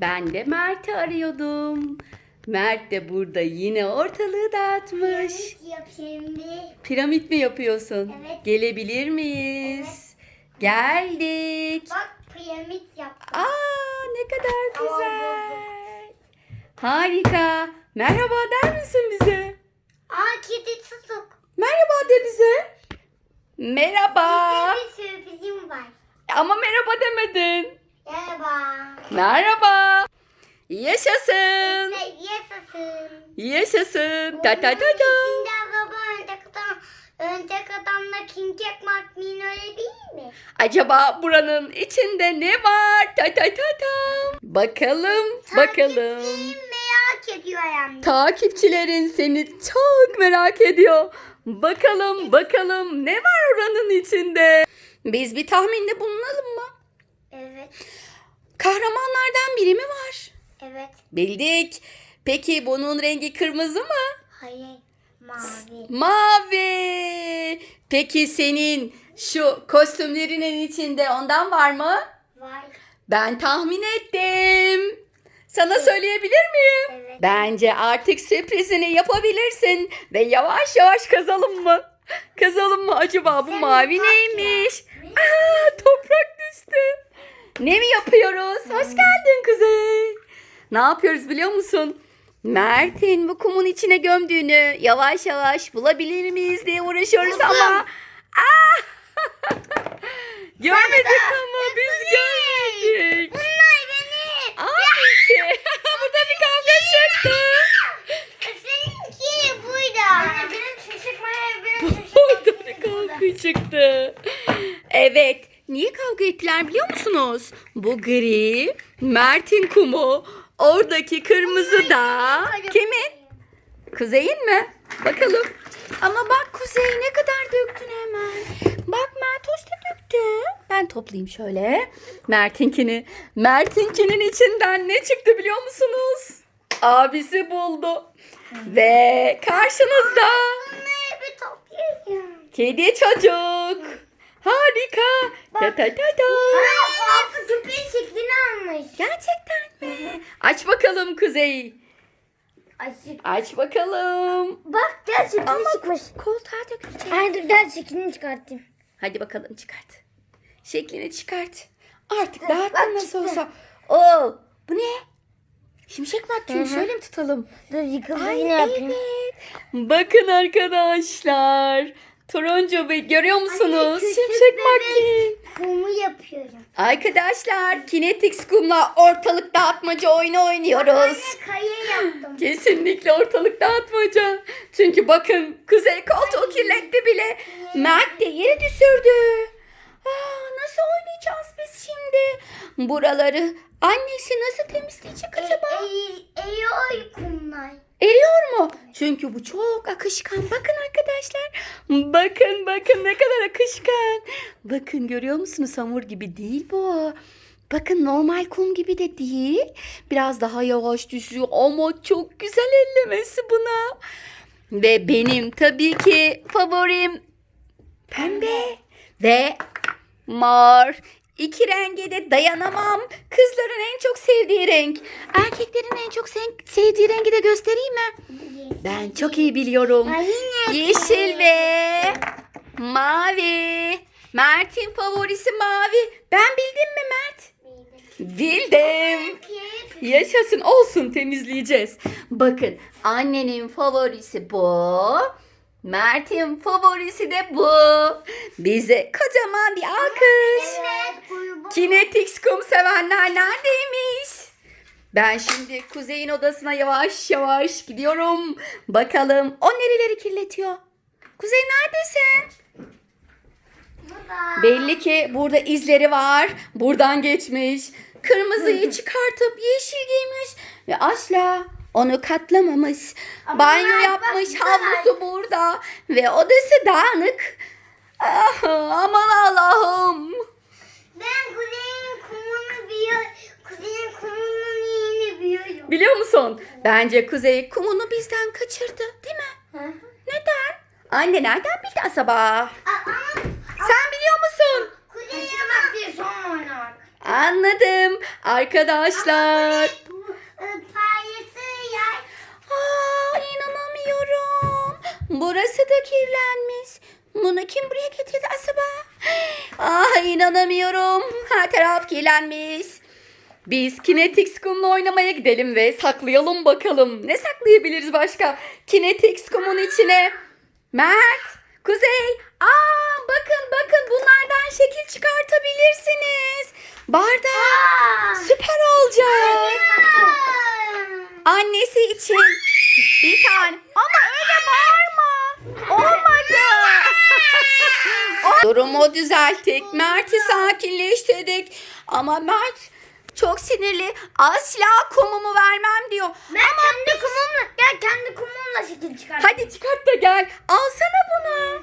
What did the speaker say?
Ben de Mert'i arıyordum. Mert de burada yine ortalığı dağıtmış. Piramit yapayım bir. Piramit mi yapıyorsun? Evet. Gelebilir miyiz? Geldik. Bak piramit yaptım. Aa ne kadar güzel. Harika. Merhaba der misin bize? Aa kedi tutuk. Merhaba de bize. Merhaba. Bir sürprizim var. Ama merhaba demedin. Merhaba. Merhaba. Yaşasın. Yaşasın. Yaşasın. Ta ta ta ta. İçinde araba önde adam, önde adamla kim çekmek min öyle değil mi? Acaba buranın içinde ne var? Ta ta ta ta. Bakalım, bakalım. Merak ediyor yani. Takipçilerin seni çok merak ediyor. Bakalım, bakalım ne var oranın içinde? Biz bir tahminde bulunalım mı? evet, Kahramanlardan biri mi var? evet. Bildik. Peki bunun rengi kırmızı mı? Hayır, mavi. Mavi. Peki senin şu kostümlerinin içinde ondan var mı? Var. Ben tahmin ettim. Sana söyleyebilir miyim? Evet. Bence artık sürprizini yapabilirsin ve yavaş yavaş kazalım mı? Kazalım mı acaba bu Sen mavi neymiş? Aa, toprak düştü. Ne mi yapıyoruz? Hoş geldin Kuzey. Ne yapıyoruz biliyor musun? Mert'in bu kumun içine gömdüğünü yavaş yavaş bulabilir miyiz diye uğraşıyoruz Buldum. ama. Aa! Görmedik ama biz görmedik. Bunlar benim. Abisi. Burada bir kavga çıktı. Seninki burada. Benim çıkmaya benim Burada bir kavga çıktı. Evet. Niye kavga ettiler biliyor musunuz? Bu gri, Mert'in kumu, oradaki kırmızı da kimin? Kuzey'in mi? Bakalım. Ama bak Kuzey ne kadar döktün hemen. Bak Mert hoş da döktü. Ben toplayayım şöyle. Mert'inkini. Mert'inkinin içinden ne çıktı biliyor musunuz? Abisi buldu. Ve karşınızda kedi çocuk. Harika. Ta ta ta ta. Köpeğin şeklini almış. Gerçekten mi? Aç bakalım Kuzey. Açık. Aç bakalım. Bak gel şeklini Ama çıkmış. koltuğa dökülecek. Ay dur gel şeklini çıkartayım. Hadi bakalım çıkart. Şeklini çıkart. Artık dağıttın nasıl olsa. Oo, bu ne? Şimşek mi hı. Şöyle mi tutalım? Dur yıkıldı yine yapayım. evet. Bakın arkadaşlar. Turuncu bir görüyor musunuz? Anne, Şimşek makin. Kumu yapıyorum. Arkadaşlar Kinetix kumla ortalık dağıtmaca oyunu oynuyoruz. Anne kaya yaptım. Kesinlikle ortalık dağıtmaca. Çünkü bakın Kuzey koltuğu kirletti bile. Mert de yere düşürdü. Aa, nasıl oynayacağız biz şimdi? Buraları annesi nasıl temizleyecek acaba? Eğiyor kumlar. Eriyor mu? Çünkü bu çok akışkan. Bakın arkadaşlar. Bakın bakın ne kadar akışkan. Bakın görüyor musunuz hamur gibi değil bu. Bakın normal kum gibi de değil. Biraz daha yavaş düşüyor ama çok güzel ellemesi buna. Ve benim tabii ki favorim pembe ve mor. İki renge de dayanamam. Kızların en çok sevdiği renk. Erkeklerin en çok se- sevdiği rengi de göstereyim mi? Ben çok iyi biliyorum. Yeşil ve mavi. Mert'in favorisi mavi. Ben bildim mi Mert? Bildim. Yaşasın olsun temizleyeceğiz. Bakın annenin favorisi bu. Mert'in favorisi de bu. Bize kocaman bir alkış. Evet. Kum sevenler neredeymiş? Ben şimdi Kuzey'in odasına yavaş yavaş gidiyorum. Bakalım o nereleri kirletiyor? Kuzey neredesin? Burada. Belli ki burada izleri var. Buradan geçmiş. Kırmızıyı çıkartıp yeşil giymiş. Ve asla onu katlamamış. Ama Banyo bak, yapmış. bak, Havlusu burada. Ve odası dağınık. Ah, aman Allah'ım. Ben kuzeyin kumunu biliyorum. Kuzeyin kumunun iyini biliyorum. Biliyor musun? Bence Kuzey kumunu bizden kaçırdı. Değil mi? Hı hı. Neden? Anne nereden bildi acaba? Ama Sen biliyor musun? kuzeyin diye son oynamak. Anladım. Arkadaşlar. Burası da kirlenmiş. Bunu kim buraya getirdi acaba? Ah inanamıyorum. Her taraf kirlenmiş. Biz Kinetix kumla oynamaya gidelim ve saklayalım bakalım. Ne saklayabiliriz başka? Kinetix kumun içine. Mert, Kuzey. Aa bakın bakın bunlardan şekil çıkartabilirsiniz. Bardak süper olacak. Annesi için bir tane. Ama Durumu düzelttik. Mert'i sakinleştirdik. Ama Mert çok sinirli. Asla kumumu vermem diyor. Ben kendi kumumla, gel kendi kumumla şekil çıkar. Hadi çıkart da gel. Alsana bunu